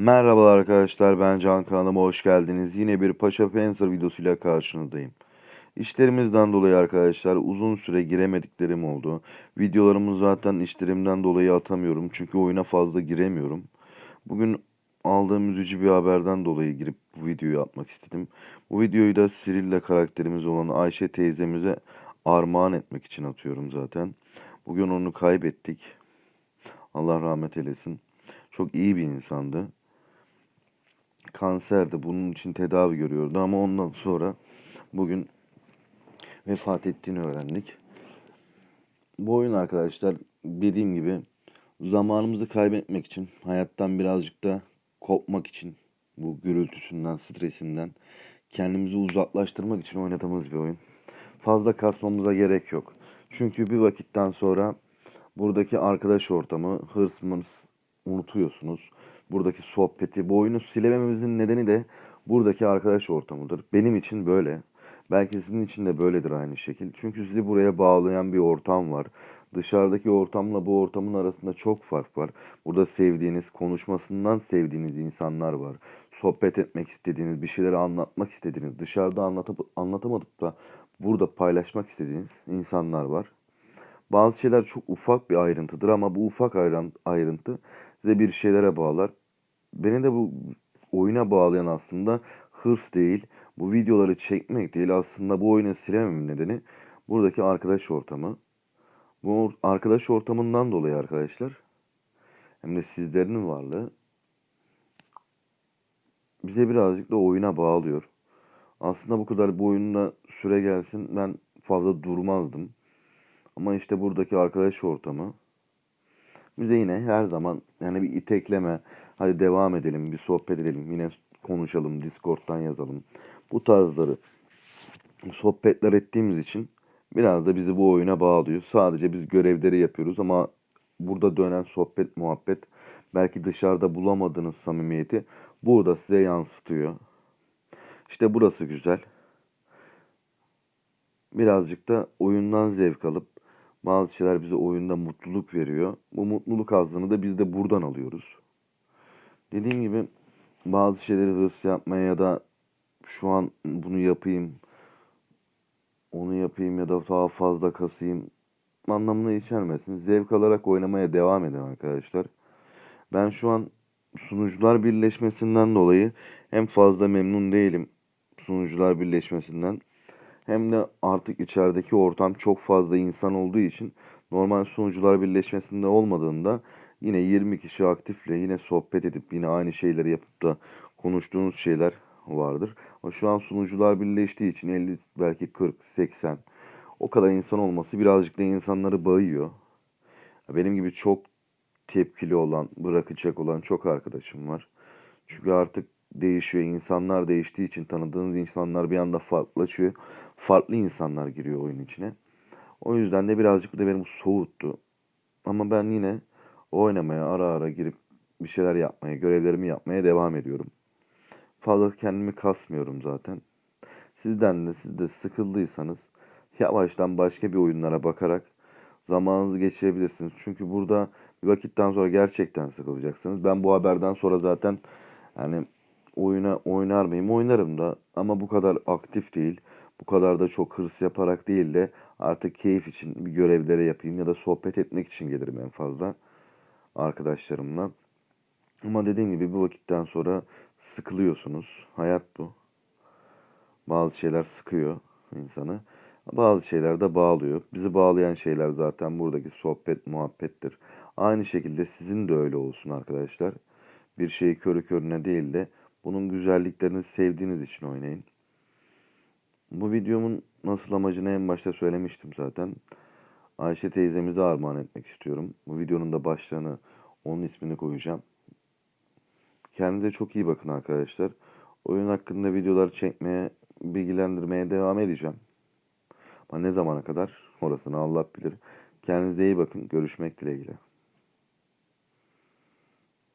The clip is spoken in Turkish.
Merhaba arkadaşlar ben Can kanalıma hoş geldiniz. Yine bir Paşa Fencer videosuyla karşınızdayım. İşlerimizden dolayı arkadaşlar uzun süre giremediklerim oldu. Videolarımı zaten işlerimden dolayı atamıyorum çünkü oyuna fazla giremiyorum. Bugün aldığım üzücü bir haberden dolayı girip bu videoyu atmak istedim. Bu videoyu da Sirilla karakterimiz olan Ayşe teyzemize armağan etmek için atıyorum zaten. Bugün onu kaybettik. Allah rahmet eylesin. Çok iyi bir insandı kanserdi. Bunun için tedavi görüyordu ama ondan sonra bugün vefat ettiğini öğrendik. Bu oyun arkadaşlar dediğim gibi zamanımızı kaybetmek için, hayattan birazcık da kopmak için, bu gürültüsünden, stresinden kendimizi uzaklaştırmak için oynadığımız bir oyun. Fazla kasmamıza gerek yok. Çünkü bir vakitten sonra buradaki arkadaş ortamı, hırs unutuyorsunuz buradaki sohbeti, bu oyunu silemememizin nedeni de buradaki arkadaş ortamıdır. Benim için böyle. Belki sizin için de böyledir aynı şekil. Çünkü sizi buraya bağlayan bir ortam var. Dışarıdaki ortamla bu ortamın arasında çok fark var. Burada sevdiğiniz, konuşmasından sevdiğiniz insanlar var. Sohbet etmek istediğiniz, bir şeyleri anlatmak istediğiniz, dışarıda anlatıp anlatamadık da burada paylaşmak istediğiniz insanlar var. Bazı şeyler çok ufak bir ayrıntıdır ama bu ufak ayrıntı size bir şeylere bağlar. Beni de bu oyuna bağlayan aslında hırs değil, bu videoları çekmek değil aslında bu oyunu silememin nedeni buradaki arkadaş ortamı. Bu arkadaş ortamından dolayı arkadaşlar hem de sizlerin varlığı bize birazcık da oyuna bağlıyor. Aslında bu kadar bu oyunda süre gelsin ben fazla durmazdım. Ama işte buradaki arkadaş ortamı bize yine her zaman yani bir itekleme, hadi devam edelim, bir sohbet edelim, yine konuşalım, Discord'dan yazalım. Bu tarzları sohbetler ettiğimiz için biraz da bizi bu oyuna bağlıyor. Sadece biz görevleri yapıyoruz ama burada dönen sohbet, muhabbet belki dışarıda bulamadığınız samimiyeti burada size yansıtıyor. İşte burası güzel. Birazcık da oyundan zevk alıp bazı şeyler bize oyunda mutluluk veriyor. Bu mutluluk hazzını da biz de buradan alıyoruz. Dediğim gibi bazı şeyleri hırs yapmaya ya da şu an bunu yapayım, onu yapayım ya da daha fazla kasayım anlamına içermesin. Zevk alarak oynamaya devam edin arkadaşlar. Ben şu an sunucular birleşmesinden dolayı hem fazla memnun değilim sunucular birleşmesinden hem de artık içerideki ortam çok fazla insan olduğu için normal sunucular birleşmesinde olmadığında yine 20 kişi aktifle yine sohbet edip yine aynı şeyleri yapıp da konuştuğunuz şeyler vardır. Ama şu an sunucular birleştiği için 50 belki 40 80 o kadar insan olması birazcık da insanları bayıyor. Benim gibi çok tepkili olan, bırakacak olan çok arkadaşım var. Çünkü artık değişiyor. İnsanlar değiştiği için tanıdığınız insanlar bir anda farklılaşıyor. Farklı insanlar giriyor oyun içine. O yüzden de birazcık da benim soğuttu. Ama ben yine oynamaya ara ara girip bir şeyler yapmaya, görevlerimi yapmaya devam ediyorum. Fazla kendimi kasmıyorum zaten. Sizden de siz de sıkıldıysanız yavaştan başka bir oyunlara bakarak zamanınızı geçirebilirsiniz. Çünkü burada bir vakitten sonra gerçekten sıkılacaksınız. Ben bu haberden sonra zaten yani oyuna oynar mıyım? Oynarım da ama bu kadar aktif değil. Bu kadar da çok hırs yaparak değil de artık keyif için bir görevlere yapayım ya da sohbet etmek için gelirim en fazla arkadaşlarımla. Ama dediğim gibi bu vakitten sonra sıkılıyorsunuz. Hayat bu. Bazı şeyler sıkıyor insanı. Bazı şeyler de bağlıyor. Bizi bağlayan şeyler zaten buradaki sohbet, muhabbettir. Aynı şekilde sizin de öyle olsun arkadaşlar. Bir şeyi körü körüne değil de bunun güzelliklerini sevdiğiniz için oynayın. Bu videomun nasıl amacını en başta söylemiştim zaten. Ayşe teyzemize armağan etmek istiyorum. Bu videonun da başlığını, onun ismini koyacağım. Kendinize çok iyi bakın arkadaşlar. Oyun hakkında videolar çekmeye, bilgilendirmeye devam edeceğim. Ama ne zamana kadar orasını Allah bilir. Kendinize iyi bakın. Görüşmek dileğiyle.